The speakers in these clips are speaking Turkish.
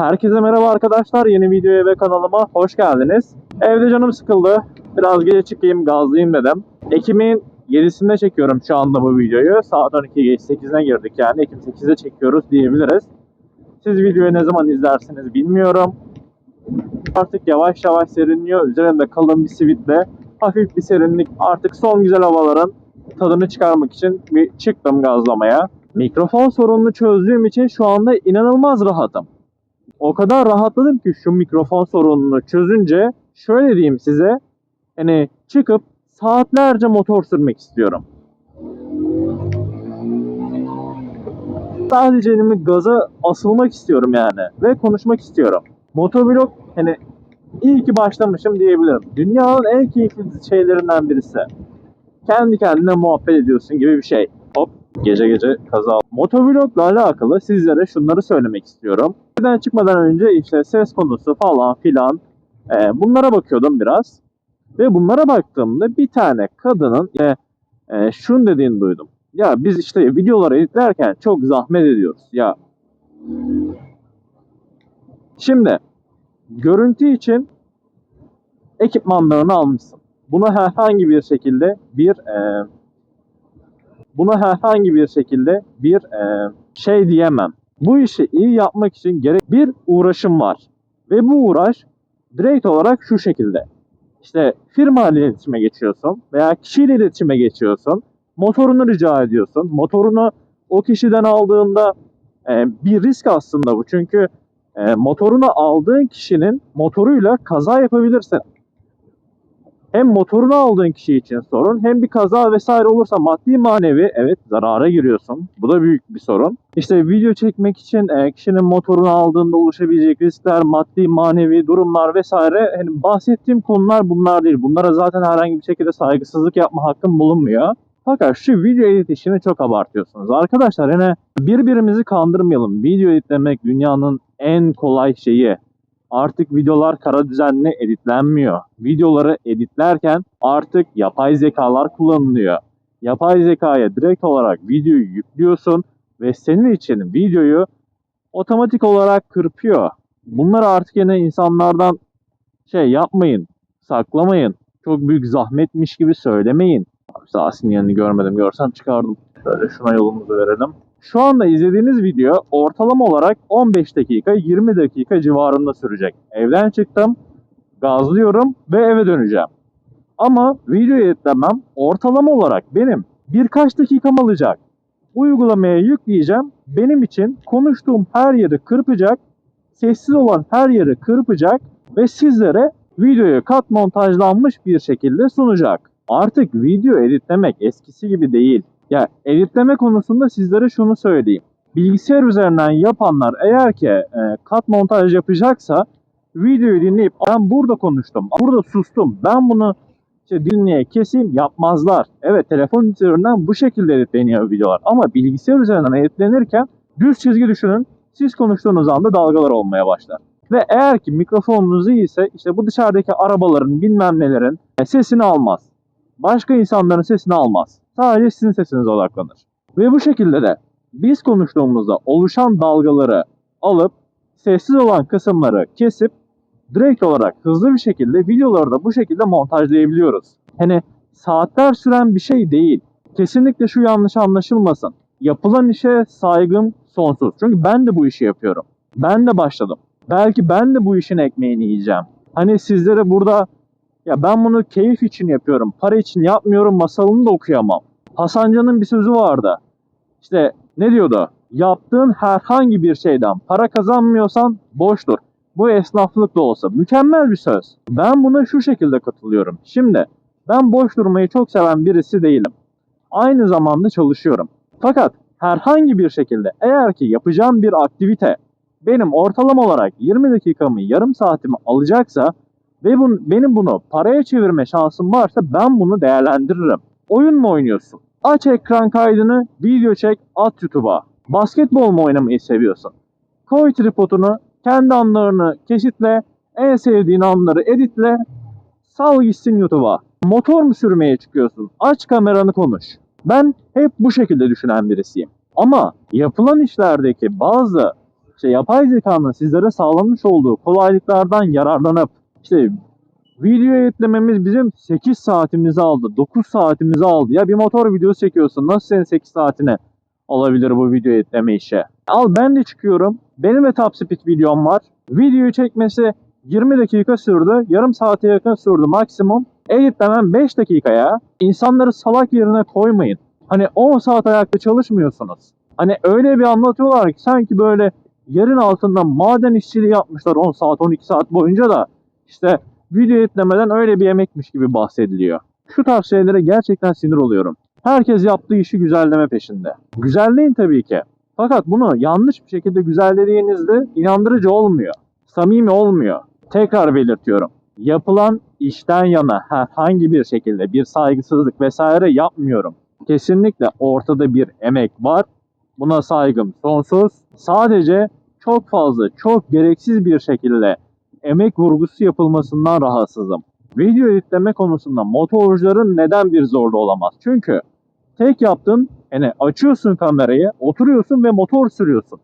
Herkese merhaba arkadaşlar. Yeni videoya ve kanalıma hoş geldiniz. Evde canım sıkıldı. Biraz gece çıkayım, gazlayayım dedim. Ekim'in 7'sinde çekiyorum şu anda bu videoyu. Saat 12 geç 8'ine girdik yani. Ekim 8'de çekiyoruz diyebiliriz. Siz videoyu ne zaman izlersiniz bilmiyorum. Artık yavaş yavaş serinliyor. Üzerimde kalın bir sivitle hafif bir serinlik. Artık son güzel havaların tadını çıkarmak için bir çıktım gazlamaya. Mikrofon sorununu çözdüğüm için şu anda inanılmaz rahatım. O kadar rahatladım ki şu mikrofon sorununu çözünce şöyle diyeyim size. Hani çıkıp saatlerce motor sürmek istiyorum. Sadece elimi gaza asılmak istiyorum yani ve konuşmak istiyorum. Motovlog hani iyi ki başlamışım diyebilirim. Dünyanın en keyifli şeylerinden birisi. Kendi kendine muhabbet ediyorsun gibi bir şey. Hop gece gece kaza. Motovlogla alakalı sizlere şunları söylemek istiyorum. Evden çıkmadan önce işte ses konusu falan filan e, bunlara bakıyordum biraz. Ve bunlara baktığımda bir tane kadının e, e, şunu dediğini duydum. Ya biz işte videoları editlerken çok zahmet ediyoruz. Ya şimdi görüntü için ekipmanlarını almışsın. Buna herhangi bir şekilde bir e, buna herhangi bir şekilde bir e, şey diyemem. Bu işi iyi yapmak için gerek bir uğraşım var. Ve bu uğraş direkt olarak şu şekilde. İşte firma ile iletişime geçiyorsun veya kişiyle iletişime geçiyorsun. Motorunu rica ediyorsun. Motorunu o kişiden aldığında e, bir risk aslında bu. Çünkü e, motorunu aldığın kişinin motoruyla kaza yapabilirsin. Hem motorunu aldığın kişi için sorun hem bir kaza vesaire olursa maddi manevi evet zarara giriyorsun. Bu da büyük bir sorun. İşte video çekmek için e, kişinin motorunu aldığında oluşabilecek riskler, maddi manevi durumlar vesaire hani bahsettiğim konular bunlar değil. Bunlara zaten herhangi bir şekilde saygısızlık yapma hakkım bulunmuyor. Fakat şu video edit işini çok abartıyorsunuz. Arkadaşlar hani birbirimizi kandırmayalım. Video editlemek dünyanın en kolay şeyi. Artık videolar kara düzenli editlenmiyor. Videoları editlerken artık yapay zekalar kullanılıyor. Yapay zekaya direkt olarak videoyu yüklüyorsun ve senin için videoyu otomatik olarak kırpıyor. Bunları artık yine insanlardan şey yapmayın, saklamayın. Çok büyük zahmetmiş gibi söylemeyin. Daha sinyalini görmedim. Görsem çıkardım. Şöyle şuna yolumuzu verelim. Şu anda izlediğiniz video ortalama olarak 15 dakika 20 dakika civarında sürecek. Evden çıktım, gazlıyorum ve eve döneceğim. Ama video editlemem ortalama olarak benim birkaç dakikam alacak. Uygulamaya yükleyeceğim. Benim için konuştuğum her yeri kırpacak, sessiz olan her yeri kırpacak ve sizlere videoyu kat montajlanmış bir şekilde sunacak. Artık video editlemek eskisi gibi değil. Ya editleme konusunda sizlere şunu söyleyeyim. Bilgisayar üzerinden yapanlar eğer ki e, kat montaj yapacaksa videoyu dinleyip ben burada konuştum, burada sustum, ben bunu işte dinleye keseyim yapmazlar. Evet telefon üzerinden bu şekilde editleniyor videolar ama bilgisayar üzerinden editlenirken düz çizgi düşünün. Siz konuştuğunuz anda dalgalar olmaya başlar. Ve eğer ki mikrofonunuz iyi ise işte bu dışarıdaki arabaların bilmem nelerin e, sesini almaz. Başka insanların sesini almaz. Sadece sizin sesinize odaklanır. Ve bu şekilde de biz konuştuğumuzda oluşan dalgaları alıp sessiz olan kısımları kesip direkt olarak hızlı bir şekilde videoları da bu şekilde montajlayabiliyoruz. Hani saatler süren bir şey değil. Kesinlikle şu yanlış anlaşılmasın. Yapılan işe saygım sonsuz. Çünkü ben de bu işi yapıyorum. Ben de başladım. Belki ben de bu işin ekmeğini yiyeceğim. Hani sizlere burada ya ben bunu keyif için yapıyorum, para için yapmıyorum masalını da okuyamam. Hasan Can'ın bir sözü vardı. İşte ne diyordu? Yaptığın herhangi bir şeyden para kazanmıyorsan boştur. Bu esnaflık da olsa mükemmel bir söz. Ben buna şu şekilde katılıyorum. Şimdi ben boş durmayı çok seven birisi değilim. Aynı zamanda çalışıyorum. Fakat herhangi bir şekilde eğer ki yapacağım bir aktivite benim ortalama olarak 20 dakikamı yarım saatimi alacaksa ve bun, benim bunu paraya çevirme şansım varsa ben bunu değerlendiririm. Oyun mu oynuyorsun? Aç ekran kaydını, video çek, at YouTube'a. Basketbol mu oynamayı seviyorsun? Koy tripodunu, kendi anlarını kesitle, en sevdiğin anları editle, sal gitsin YouTube'a. Motor mu sürmeye çıkıyorsun? Aç kameranı konuş. Ben hep bu şekilde düşünen birisiyim. Ama yapılan işlerdeki bazı işte yapay zekanın sizlere sağlamış olduğu kolaylıklardan yararlanıp işte video editlememiz bizim 8 saatimizi aldı, 9 saatimizi aldı. Ya bir motor videosu çekiyorsun. Nasıl senin 8 saatine alabilir bu video editleme işi? Al ben de çıkıyorum. Benim de top speed videom var. Videoyu çekmesi 20 dakika sürdü. Yarım saate yakın sürdü maksimum. Editlemem 5 dakikaya. İnsanları salak yerine koymayın. Hani 10 saat ayakta çalışmıyorsunuz. Hani öyle bir anlatıyorlar ki sanki böyle yerin altında maden işçiliği yapmışlar 10 saat 12 saat boyunca da işte video editlemeden öyle bir emekmiş gibi bahsediliyor. Şu tarz şeylere gerçekten sinir oluyorum. Herkes yaptığı işi güzelleme peşinde. Güzelleyin tabii ki. Fakat bunu yanlış bir şekilde güzellediğinizde inandırıcı olmuyor. Samimi olmuyor. Tekrar belirtiyorum. Yapılan işten yana herhangi bir şekilde bir saygısızlık vesaire yapmıyorum. Kesinlikle ortada bir emek var. Buna saygım sonsuz. Sadece çok fazla, çok gereksiz bir şekilde emek vurgusu yapılmasından rahatsızım. Video editleme konusunda motorcuların neden bir zorlu olamaz? Çünkü tek yaptığın yani açıyorsun kamerayı, oturuyorsun ve motor sürüyorsun.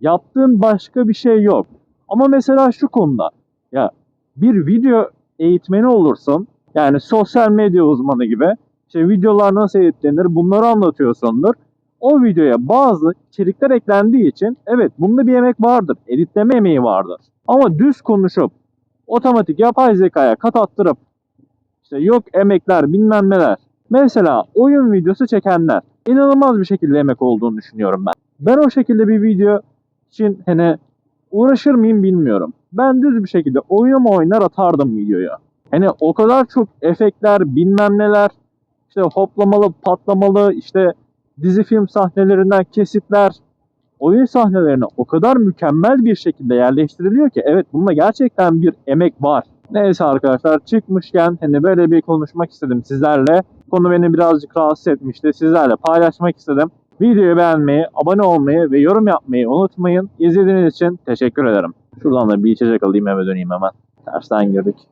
Yaptığın başka bir şey yok. Ama mesela şu konuda ya bir video eğitmeni olursun. Yani sosyal medya uzmanı gibi. İşte videolar nasıl editlenir bunları anlatıyorsundur. O videoya bazı içerikler eklendiği için evet bunda bir emek vardır. Editleme emeği vardır. Ama düz konuşup otomatik yapay zekaya kat attırıp işte yok emekler bilmem neler. Mesela oyun videosu çekenler inanılmaz bir şekilde emek olduğunu düşünüyorum ben. Ben o şekilde bir video için hani uğraşır mıyım bilmiyorum. Ben düz bir şekilde oyunumu oynar atardım videoya. Hani o kadar çok efektler bilmem neler işte hoplamalı patlamalı işte dizi film sahnelerinden kesitler oyun sahnelerine o kadar mükemmel bir şekilde yerleştiriliyor ki evet bunda gerçekten bir emek var. Neyse arkadaşlar çıkmışken hani böyle bir konuşmak istedim sizlerle. Konu beni birazcık rahatsız etmişti. Sizlerle paylaşmak istedim. Videoyu beğenmeyi, abone olmayı ve yorum yapmayı unutmayın. İzlediğiniz için teşekkür ederim. Şuradan da bir içecek alayım eve döneyim hemen. Tersten girdik.